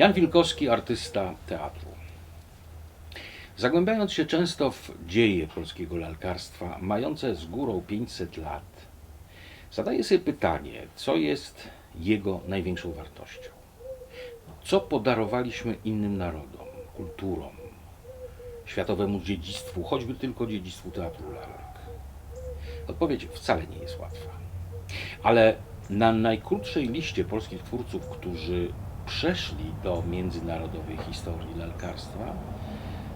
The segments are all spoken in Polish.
Jan Wilkowski, artysta teatru. Zagłębiając się często w dzieje polskiego lalkarstwa, mające z górą 500 lat, zadaję sobie pytanie, co jest jego największą wartością? Co podarowaliśmy innym narodom, kulturom, światowemu dziedzictwu, choćby tylko dziedzictwu teatru lalek? Odpowiedź wcale nie jest łatwa. Ale na najkrótszej liście polskich twórców, którzy przeszli do międzynarodowej historii lalkarstwa,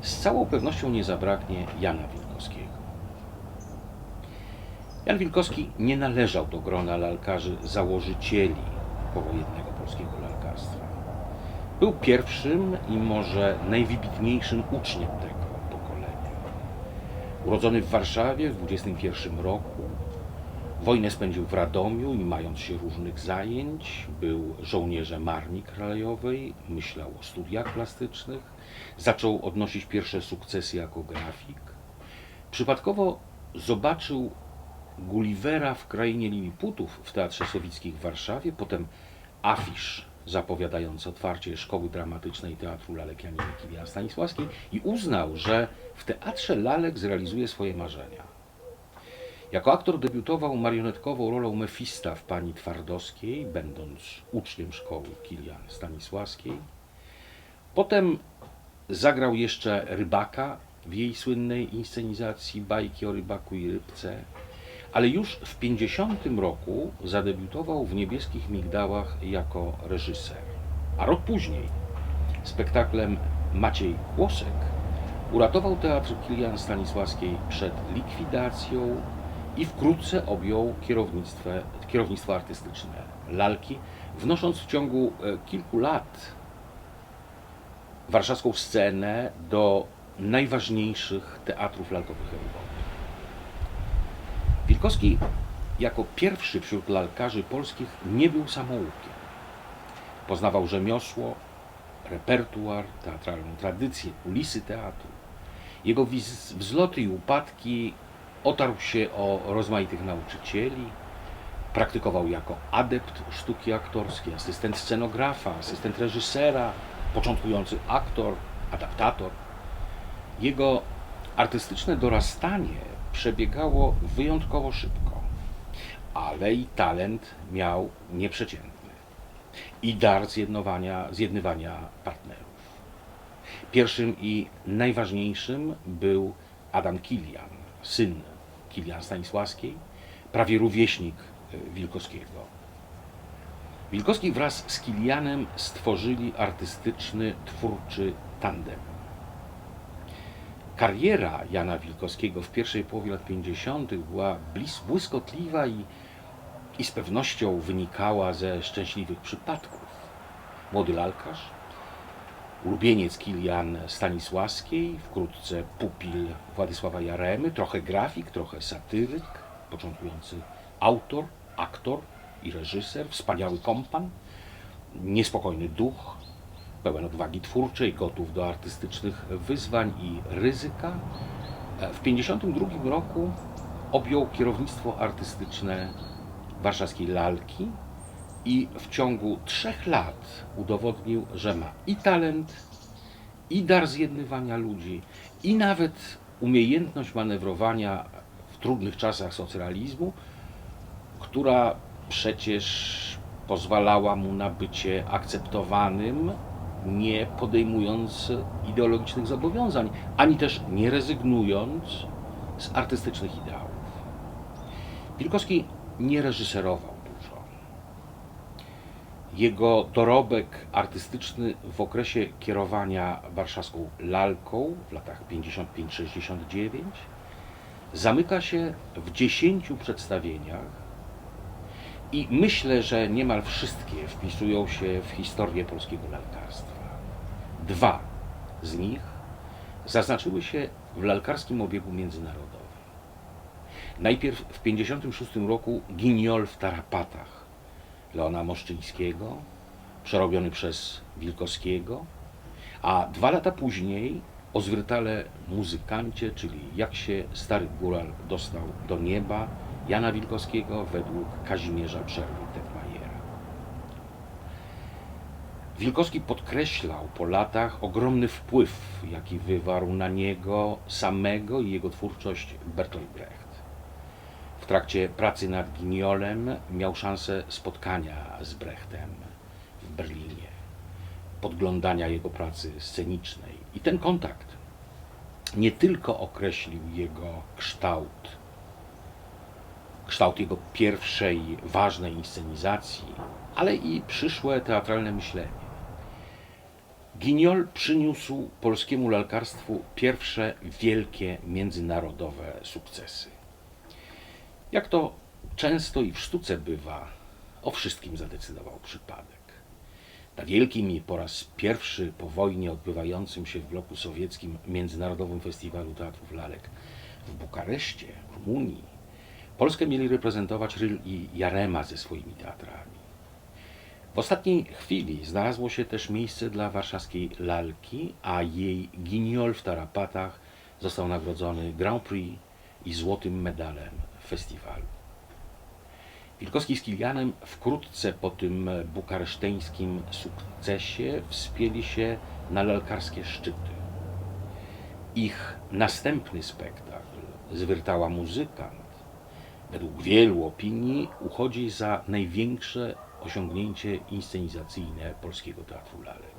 z całą pewnością nie zabraknie Jana Wilkowskiego. Jan Wilkowski nie należał do grona lalkarzy założycieli powojennego polskiego lalkarstwa. Był pierwszym i może najwybitniejszym uczniem tego pokolenia. Urodzony w Warszawie w 21 roku, wojnę spędził w Radomiu i mając się różnych zajęć, był żołnierzem Armii Krajowej, myślał o studiach plastycznych, zaczął odnosić pierwsze sukcesy jako grafik. Przypadkowo zobaczył Gullivera w krainie Liliputów w Teatrze Sowickim w Warszawie, potem afisz zapowiadający otwarcie Szkoły Dramatycznej Teatru Lalek Janiny Kilian Stanisławskiej i uznał, że w Teatrze Lalek zrealizuje swoje marzenia. Jako aktor debiutował marionetkową rolą Mefista w Pani Twardowskiej, będąc uczniem szkoły Kilian Stanisławskiej. Potem zagrał jeszcze rybaka w jej słynnej inscenizacji bajki o rybaku i rybce, ale już w 50 roku zadebiutował w Niebieskich Migdałach jako reżyser. A rok później spektaklem Maciej Kłosek uratował Teatr Kilian Stanisławskiej przed likwidacją i wkrótce objął kierownictwo, artystyczne lalki, wnosząc w ciągu e, kilku lat warszawską scenę do najważniejszych teatrów lalkowych Europy. Wilkowski jako pierwszy wśród lalkarzy polskich nie był samoukiem. Poznawał rzemiosło, repertuar, teatralną tradycję, kulisy teatru. Jego wzloty i upadki otarł się o rozmaitych nauczycieli, praktykował jako adept sztuki aktorskiej, asystent scenografa, asystent reżysera, początkujący aktor, adaptator. Jego artystyczne dorastanie przebiegało wyjątkowo szybko, ale i talent miał nieprzeciętny i dar zjednowania, zjednywania partnerów. Pierwszym i najważniejszym był Adam Kilian, syn Kilian Stanisławskiej, prawie rówieśnik e, Wilkowskiego. Wilkowski wraz z Kilianem stworzyli artystyczny, twórczy tandem. Kariera Jana Wilkowskiego w pierwszej połowie lat 50. była błyskotliwa i, i z pewnością wynikała ze szczęśliwych przypadków. Młody lalkarz, ulubieniec Kilian Stanisławskiej, wkrótce pupil Władysława Jaremy, trochę grafik, trochę satyryk, początkujący autor, aktor i reżyser, wspaniały kompan, niespokojny duch, pełen odwagi twórczej, gotów do artystycznych wyzwań i ryzyka. W 1952 roku objął kierownictwo artystyczne warszawskiej lalki i w ciągu trzech lat udowodnił, że ma i talent, i dar zjednywania ludzi, i nawet umiejętność manewrowania w trudnych czasach socrealizmu, która przecież pozwalała mu na bycie akceptowanym, nie podejmując ideologicznych zobowiązań, ani też nie rezygnując z artystycznych ideałów. Wilkowski nie reżyserował. Jego dorobek artystyczny w okresie kierowania warszawską lalką w latach 55-69 zamyka się w dziesięciu przedstawieniach i myślę, że niemal wszystkie wpisują się w historię polskiego lalkarstwa. Dwa z nich zaznaczyły się w lalkarskim obiegu międzynarodowym. Najpierw w 1956 roku Giniol w Tarapatach Leona Moszczyńskiego, przerobiony przez Wilkowskiego, a dwa lata później o zwiertale muzykancie, czyli jak się stary góral dostał do nieba Jana Wilkowskiego według Kazimierza Przerwy Tetmajera. Wilkowski podkreślał po latach ogromny wpływ, jaki wywarł na niego samego i jego twórczość Bertolt Brecht. W trakcie pracy nad Guignolem miał szansę spotkania z Brechtem w Berlinie, podglądania jego pracy scenicznej. I ten kontakt nie tylko określił jego kształt, kształt jego pierwszej ważnej inscenizacji, ale i przyszłe teatralne myślenie. Guignol przyniósł polskiemu lalkarstwu pierwsze wielkie międzynarodowe sukcesy. Jak to często i w sztuce bywa, o wszystkim zadecydował przypadek. Na wielkim i po raz pierwszy po wojnie odbywającym się w bloku sowieckim Międzynarodowym Festiwalu Teatrów Lalek w Bukareszcie, Rumunii, Polskę mieli reprezentować Ryl i Jarema ze swoimi teatrami. W ostatniej chwili znalazło się też miejsce dla warszawskiej lalki, a jej Guignol w Tarapatach został nagrodzony Grand Prix i złotym medalem festiwalu. Wilkowski z Kilianem wkrótce po tym bukareszteńskim sukcesie wspięli się na lalkarskie szczyty. Ich następny spektakl, Zwyrtała muzykant, według wielu opinii uchodzi za największe osiągnięcie inscenizacyjne polskiego teatru lalek.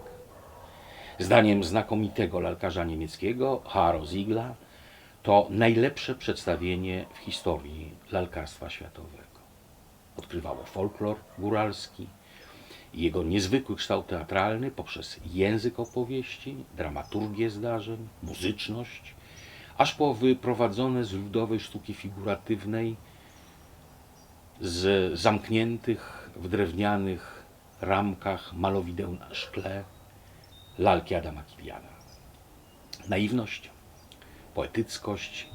Zdaniem znakomitego lalkarza niemieckiego Haro Ziegla to najlepsze przedstawienie w historii lalkarstwa światowego. Odkrywało folklor góralski i jego niezwykły kształt teatralny poprzez język opowieści, dramaturgię zdarzeń, muzyczność, aż po wyprowadzone z ludowej sztuki figuratywnej z zamkniętych w drewnianych ramkach malowideł na szkle lalki Adama Kiliana. Naiwność, poetyckość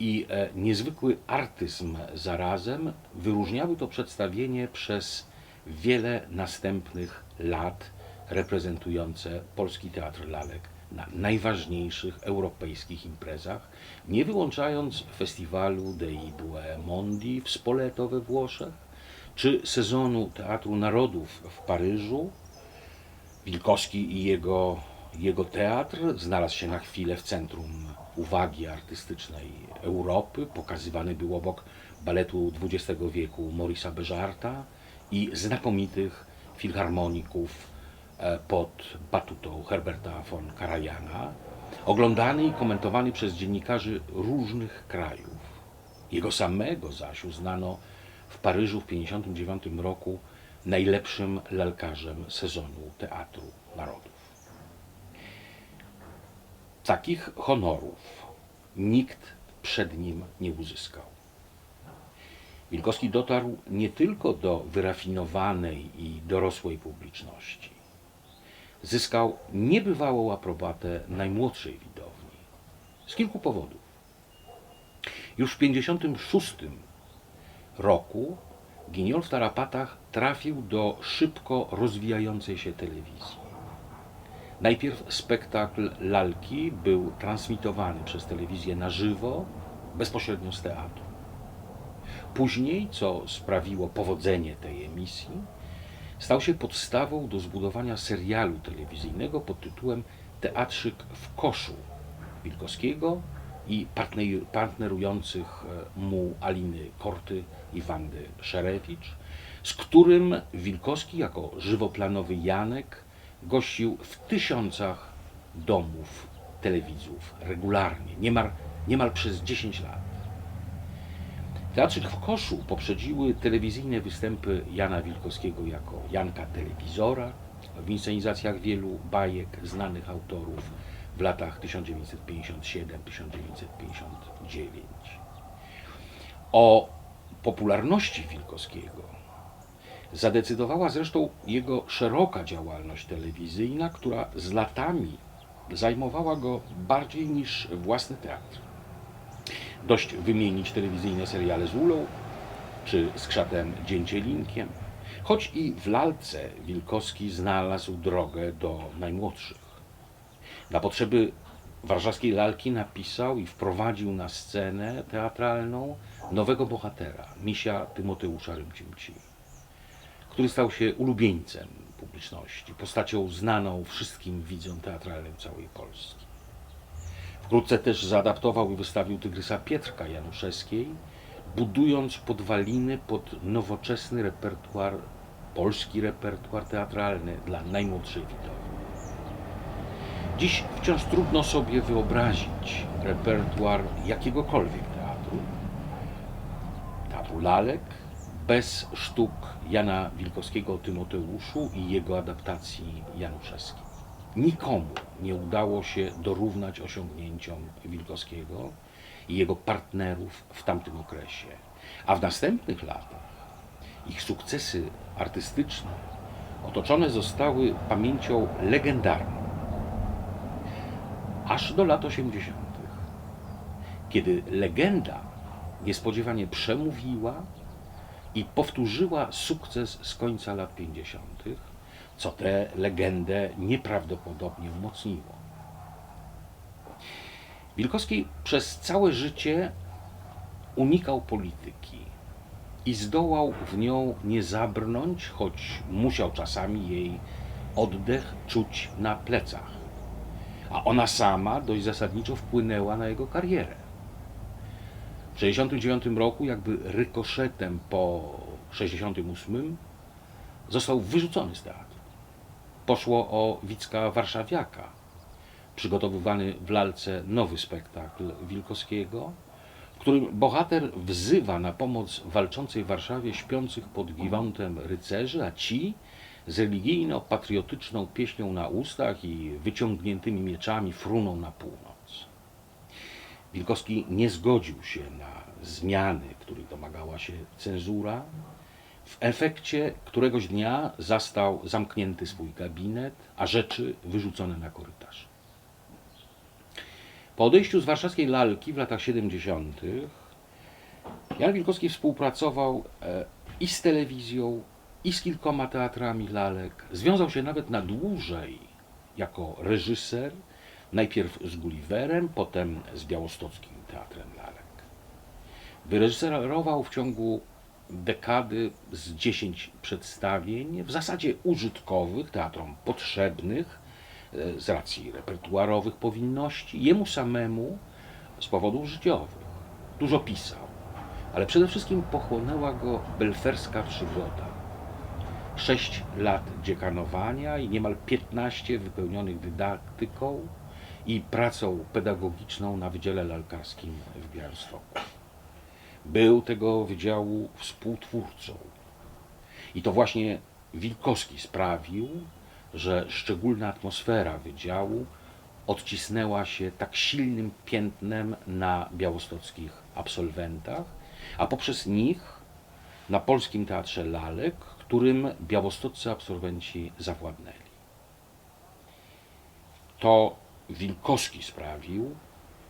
i e, niezwykły artyzm zarazem wyróżniały to przedstawienie przez wiele następnych lat reprezentujące polski teatr lalek na najważniejszych europejskich imprezach, nie wyłączając festiwalu dei Due Mondi w Spoleto we Włoszech, czy sezonu Teatru Narodów w Paryżu. Wilkowski i jego, jego teatr znalazł się na chwilę w centrum uwagi artystycznej Europy. Pokazywany był obok baletu XX wieku Maurice'a Bejarta i znakomitych filharmoników e, pod batutą Herberta von Karajana, oglądany i komentowany przez dziennikarzy różnych krajów. Jego samego zaś uznano w Paryżu w 1959 roku najlepszym lalkarzem sezonu Teatru Narodów. Takich honorów nikt przed nim nie uzyskał. Wilkowski dotarł nie tylko do wyrafinowanej i dorosłej publiczności. Zyskał niebywałą aprobatę najmłodszej widowni. Z kilku powodów. Już w 1956 roku Giniol w Tarapatach trafił do szybko rozwijającej się telewizji. Najpierw spektakl lalki był transmitowany przez telewizję na żywo, bezpośrednio z teatru. Później, co sprawiło powodzenie tej emisji, stał się podstawą do zbudowania serialu telewizyjnego pod tytułem Teatrzyk w koszu Wilkowskiego i partnerujących e, mu Aliny Korty i Wandy Szerewicz, z którym Wilkowski jako żywoplanowy Janek gościł w tysiącach domów telewizów regularnie, niemal, niemal przez 10 lat. Teatrzyk w koszu poprzedziły telewizyjne występy Jana Wilkowskiego jako Janka Telewizora w inscenizacjach wielu bajek znanych autorów w latach 1957-1959. O popularności Wilkowskiego zadecydowała zresztą jego szeroka działalność telewizyjna, która z latami zajmowała go bardziej niż własny teatr. Dość wymienić telewizyjne seriale z Ulą, czy z Krzatem Dzięcielinkiem, choć i w lalce Wilkowski znalazł drogę do najmłodszych. Na potrzeby warszawskiej lalki napisał i wprowadził na scenę teatralną nowego bohatera, misia Tymoteusza Rymcimci, który stał się ulubieńcem publiczności, postacią znaną wszystkim widzom teatralnym całej Polski. Wkrótce też zaadaptował i wystawił Tygrysa Pietrka Januszewskiej, budując podwaliny pod nowoczesny repertuar, polski repertuar teatralny dla najmłodszej widowni. Dziś wciąż trudno sobie wyobrazić repertuar jakiegokolwiek teatru, teatru lalek, bez sztuk Jana Wilkowskiego o Tymoteuszu i jego adaptacji Januszewskiej. Nikomu nie udało się dorównać osiągnięciom Wilkowskiego i jego partnerów w tamtym okresie. A w następnych latach ich sukcesy artystyczne otoczone zostały pamięcią legendarną. Aż do lat 80., kiedy legenda niespodziewanie przemówiła i powtórzyła sukces z końca lat 50., co tę legendę nieprawdopodobnie umocniło. Wilkowski przez całe życie unikał polityki i zdołał w nią nie zabrnąć, choć musiał czasami jej oddech czuć na plecach. A ona sama dość zasadniczo wpłynęła na jego karierę. W 1969 roku, jakby rykoszetem po 1968, został wyrzucony z teatru. Poszło o Wicka Warszawiaka, przygotowywany w lalce nowy spektakl Wilkowskiego, w którym bohater wzywa na pomoc walczącej w Warszawie śpiących pod giwontem rycerzy, a ci z religijno-patriotyczną pieśnią na ustach i wyciągniętymi mieczami fruną na północ. Wilkowski nie zgodził się na zmiany, których domagała się cenzura. W efekcie któregoś dnia zastał zamknięty swój gabinet, a rzeczy wyrzucone na korytarz. Po odejściu z warszawskiej lalki w latach 70. Jan Wilkowski współpracował e, i z telewizją, i z kilkoma teatrami lalek. Związał się nawet na dłużej jako reżyser, najpierw z Gulliverem, potem z Białostockim Teatrem Lalek. Wyreżyserował w ciągu dekady z 10 przedstawień, w zasadzie użytkowych, teatrom potrzebnych, e, z racji repertuarowych powinności, jemu samemu z powodów życiowych. Dużo pisał, ale przede wszystkim pochłonęła go belferska przygoda. Sześć lat dziekanowania i niemal 15 wypełnionych dydaktyką i pracą pedagogiczną na Wydziale Lalkarskim w Białymstoku. Był tego wydziału współtwórcą. I to właśnie Wilkowski sprawił, że szczególna atmosfera wydziału odcisnęła się tak silnym piętnem na białostockich absolwentach, a poprzez nich na Polskim Teatrze Lalek, którym białostoccy absolwenci zawładnęli. To Wilkowski sprawił,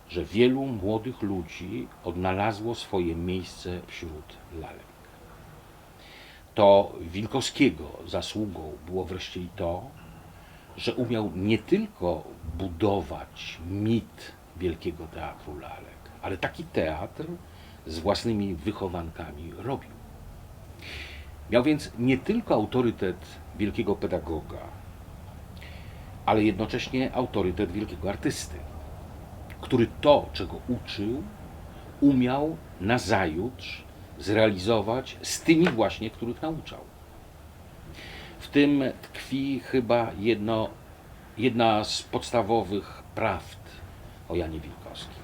że wielu młodych ludzi odnalazło swoje miejsce wśród lalek. To Wilkowskiego zasługą było wreszcie i to, że umiał nie tylko budować mit Wielkiego Teatru Lalek, ale taki teatr z własnymi wychowankami robił. Miał więc nie tylko autorytet wielkiego pedagoga, ale jednocześnie autorytet wielkiego artysty, który to, czego uczył, umiał nazajutrz zrealizować z tymi właśnie, których nauczał. W tym tkwi chyba jedno, jedna z podstawowych prawd o Janie Wilkowskim.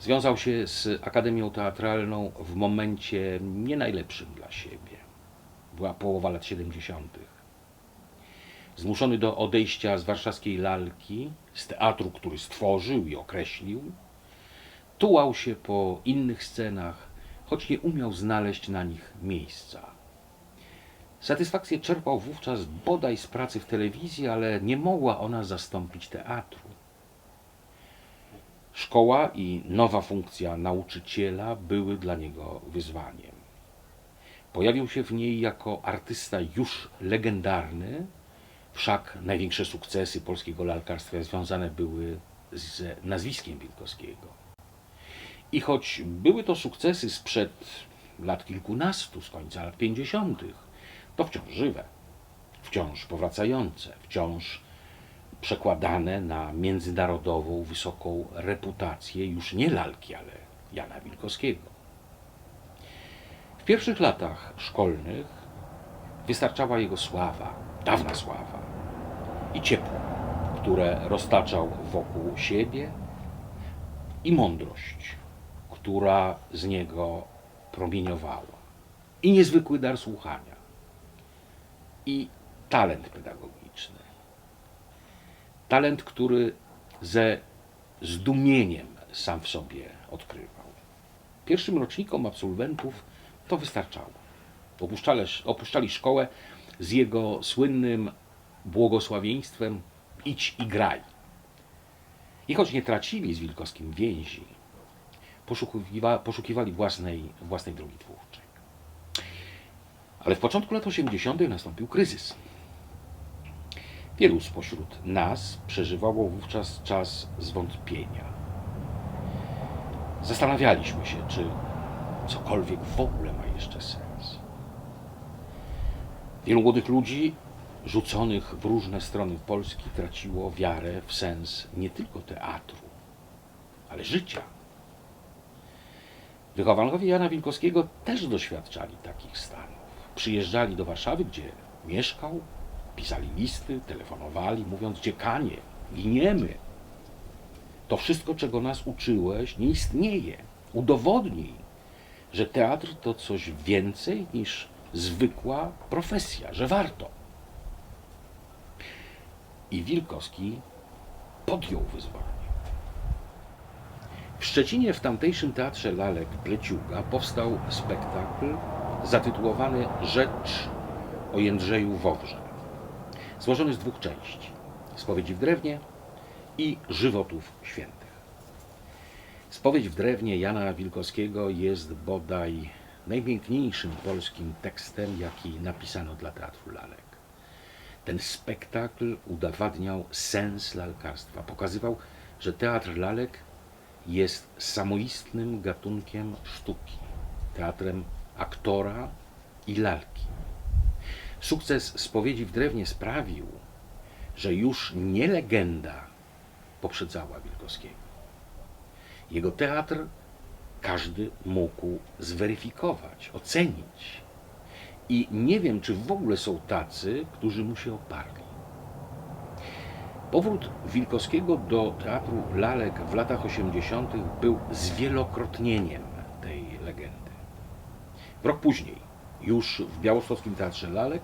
Związał się z Akademią Teatralną w momencie nie najlepszym dla siebie. Była połowa lat 70. Zmuszony do odejścia z warszawskiej lalki, z teatru, który stworzył i określił, tułał się po innych scenach, choć nie umiał znaleźć na nich miejsca. Satysfakcję czerpał wówczas bodaj z pracy w telewizji, ale nie mogła ona zastąpić teatru. Szkoła i nowa funkcja nauczyciela były dla niego wyzwaniem. Pojawił się w niej jako artysta już legendarny, wszak największe sukcesy polskiego lalkarstwa związane były z nazwiskiem Wilkowskiego. I choć były to sukcesy sprzed lat kilkunastu, z końca lat pięćdziesiątych, to wciąż żywe. wciąż powracające, wciąż przekładane na międzynarodową, wysoką reputację już nie lalki, ale Jana Wilkowskiego. W pierwszych latach szkolnych wystarczała jego sława, dawna sława i ciepło, które roztaczał wokół siebie i mądrość, która z niego promieniowała, i niezwykły dar słuchania, i talent pedagogiczny. Talent, który ze zdumieniem sam w sobie odkrywał. Pierwszym rocznikom absolwentów to wystarczało. Opuszczali, opuszczali szkołę z jego słynnym błogosławieństwem idź i graj. I choć nie tracili z Wilkowskim więzi, poszukiwa, poszukiwali własnej, własnej drogi twórczej. Ale w początku lat 80. nastąpił kryzys. Wielu spośród nas przeżywało wówczas czas zwątpienia. Zastanawialiśmy się, czy cokolwiek w ogóle ma jeszcze sens. Wielu młodych ludzi rzuconych w różne strony Polski traciło wiarę w sens nie tylko teatru, ale życia. Wychowankowie Jana Wilkowskiego też doświadczali takich stanów. Przyjeżdżali do Warszawy, gdzie mieszkał, pisali listy, telefonowali, mówiąc: Dziekanie, giniemy. To wszystko, czego nas uczyłeś, nie istnieje. Udowodnij, że teatr to coś więcej niż zwykła profesja, że warto. I Wilkowski podjął wyzwanie. W Szczecinie w tamtejszym teatrze Lalek Pleciuga powstał spektakl zatytułowany Rzecz o Jędrzeju Wowrze, złożony z dwóch części: Spowiedzi w drewnie i Żywotów Świętych. Spowiedź w drewnie Jana Wilkowskiego jest bodaj najpiękniejszym polskim tekstem, jaki napisano dla Teatru Lalek. Ten spektakl udowadniał sens lalkarstwa. Pokazywał, że teatr lalek jest samoistnym gatunkiem sztuki, teatrem aktora i lalki. Sukces spowiedzi w drewnie sprawił, że już nie legenda poprzedzała Wilkowskiego. Jego teatr każdy mógł zweryfikować, ocenić. I nie wiem, czy w ogóle są tacy, którzy mu się oparli. Powrót Wilkowskiego do teatru lalek w latach 80. był zwielokrotnieniem tej legendy. Rok później, już w Białostockim Teatrze Lalek,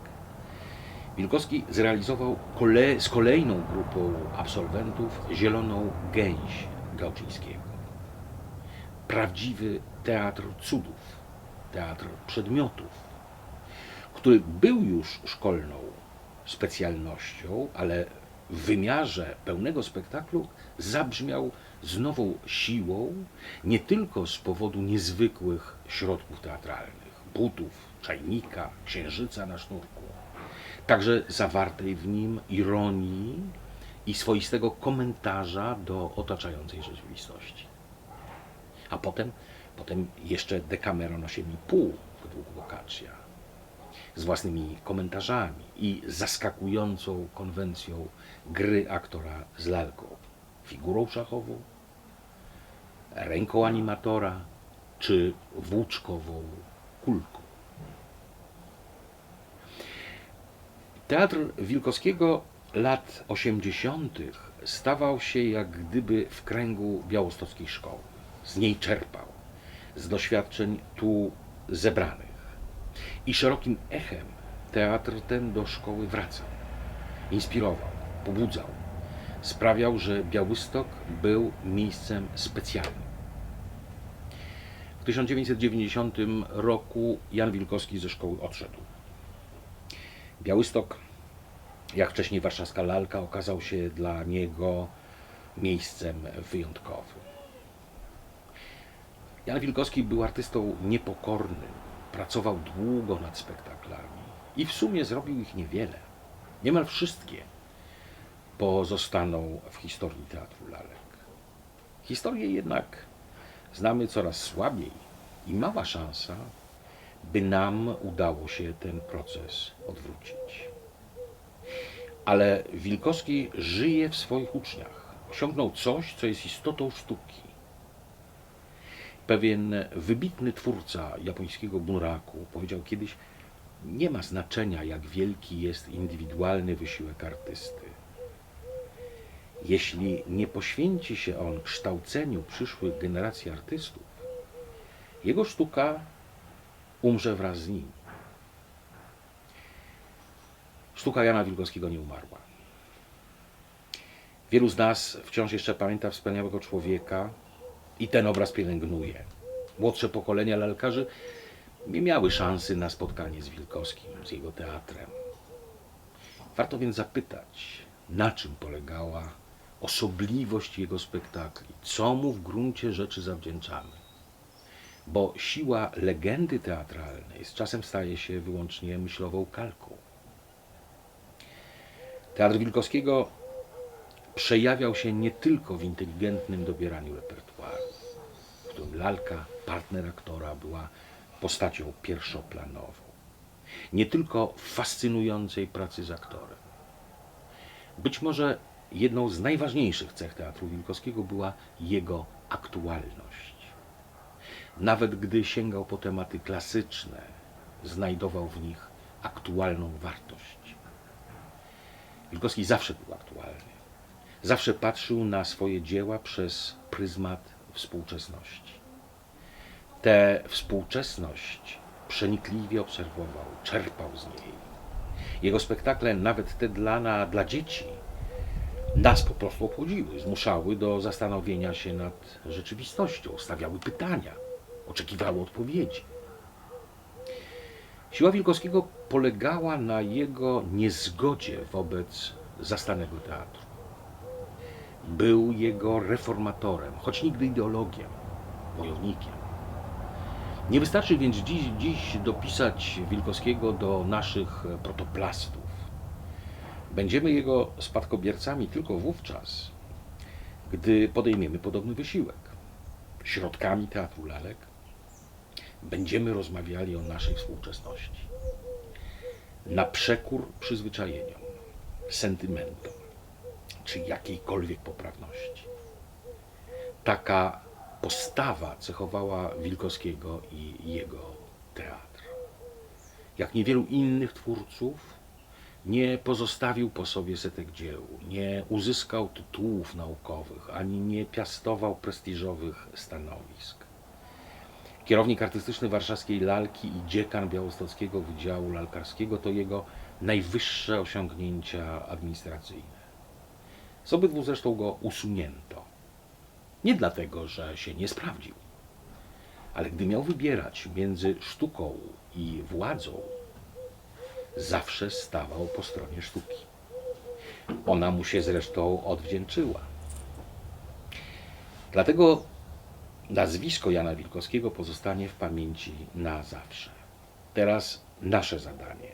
Wilkowski zrealizował kole z kolejną grupą absolwentów Zieloną Gęś Gałczyńskiego. Prawdziwy teatr cudów, teatr przedmiotów, który był już szkolną specjalnością, ale w wymiarze pełnego spektaklu zabrzmiał z nową siłą, nie tylko z powodu niezwykłych środków teatralnych, butów, czajnika, księżyca na sznurku, także zawartej w nim ironii i swoistego komentarza do otaczającej rzeczywistości. A potem, potem jeszcze Decameron 8,5 według Boccaccia z własnymi komentarzami i zaskakującą konwencją gry aktora z lalką, figurą szachową, ręką animatora czy włóczkową kulką. Teatr Wilkowskiego lat 80. stawał się jak gdyby w kręgu białostockiej szkoły. Z niej czerpał, z doświadczeń tu zebranych. I szerokim echem teatr ten do szkoły wracał. Inspirował, pobudzał. Sprawiał, że Białystok był miejscem specjalnym. W 1990 roku Jan Wilkowski ze szkoły odszedł. Białystok, jak wcześniej warszawska lalka, okazał się dla niego miejscem wyjątkowym. Jan Wilkowski był artystą niepokornym, pracował długo nad spektaklami i w sumie zrobił ich niewiele. Niemal wszystkie pozostaną w historii teatru lalek. Historię jednak znamy coraz słabiej i mała szansa, by nam udało się ten proces odwrócić. Ale Wilkowski żyje w swoich uczniach. Osiągnął coś, co jest istotą sztuki. Pewien wybitny twórca japońskiego bunraku powiedział kiedyś: Nie ma znaczenia, jak wielki jest indywidualny wysiłek artysty. Jeśli nie poświęci się on kształceniu przyszłych generacji artystów, jego sztuka umrze wraz z nim. Sztuka Jana Wilkowskiego nie umarła. Wielu z nas wciąż jeszcze pamięta wspaniałego człowieka i ten obraz pielęgnuje. Młodsze pokolenia lalkarzy nie miały szansy na spotkanie z Wilkowskim, z jego teatrem. Warto więc zapytać, na czym polegała osobliwość jego spektakli, co mu w gruncie rzeczy zawdzięczamy. Bo siła legendy teatralnej z czasem staje się wyłącznie myślową kalką. Teatr Wilkowskiego przejawiał się nie tylko w inteligentnym dobieraniu repertuaru, lalka, partner aktora, była postacią pierwszoplanową. Nie tylko w fascynującej pracy z aktorem. Być może jedną z najważniejszych cech teatru Wilkowskiego była jego aktualność. Nawet gdy sięgał po tematy klasyczne, znajdował w nich aktualną wartość. Wilkowski zawsze był aktualny. Zawsze patrzył na swoje dzieła przez pryzmat współczesności. Tę współczesność przenikliwie obserwował, czerpał z niej. Jego spektakle, nawet te dla, na, dla dzieci, nas po prostu obchodziły, zmuszały do zastanowienia się nad rzeczywistością, stawiały pytania, oczekiwały odpowiedzi. Siła Wilkowskiego polegała na jego niezgodzie wobec zastanego teatru. Był jego reformatorem, choć nigdy ideologiem, wojownikiem. Nie wystarczy więc dziś, dziś dopisać Wilkowskiego do naszych protoplastów. Będziemy jego spadkobiercami tylko wówczas, gdy podejmiemy podobny wysiłek. Środkami teatru lalek będziemy rozmawiali o naszej współczesności. Na przekór przyzwyczajeniom, sentymentom czy jakiejkolwiek poprawności. Taka postawa cechowała Wilkowskiego i jego teatr. Jak niewielu innych twórców, nie pozostawił po sobie setek dzieł, nie uzyskał tytułów naukowych, ani nie piastował prestiżowych stanowisk. Kierownik artystyczny warszawskiej lalki i dziekan białostockiego Wydziału Lalkarskiego to jego najwyższe osiągnięcia administracyjne. Z obydwu zresztą go usunięto. Nie dlatego, że się nie sprawdził, ale gdy miał wybierać między sztuką i władzą, zawsze stawał po stronie sztuki. Ona mu się zresztą odwdzięczyła. Dlatego nazwisko Jana Wilkowskiego pozostanie w pamięci na zawsze. Teraz nasze zadanie,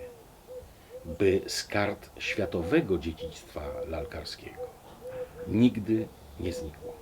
by z kart światowego dziedzictwa lalkarskiego nigdy nie znikło.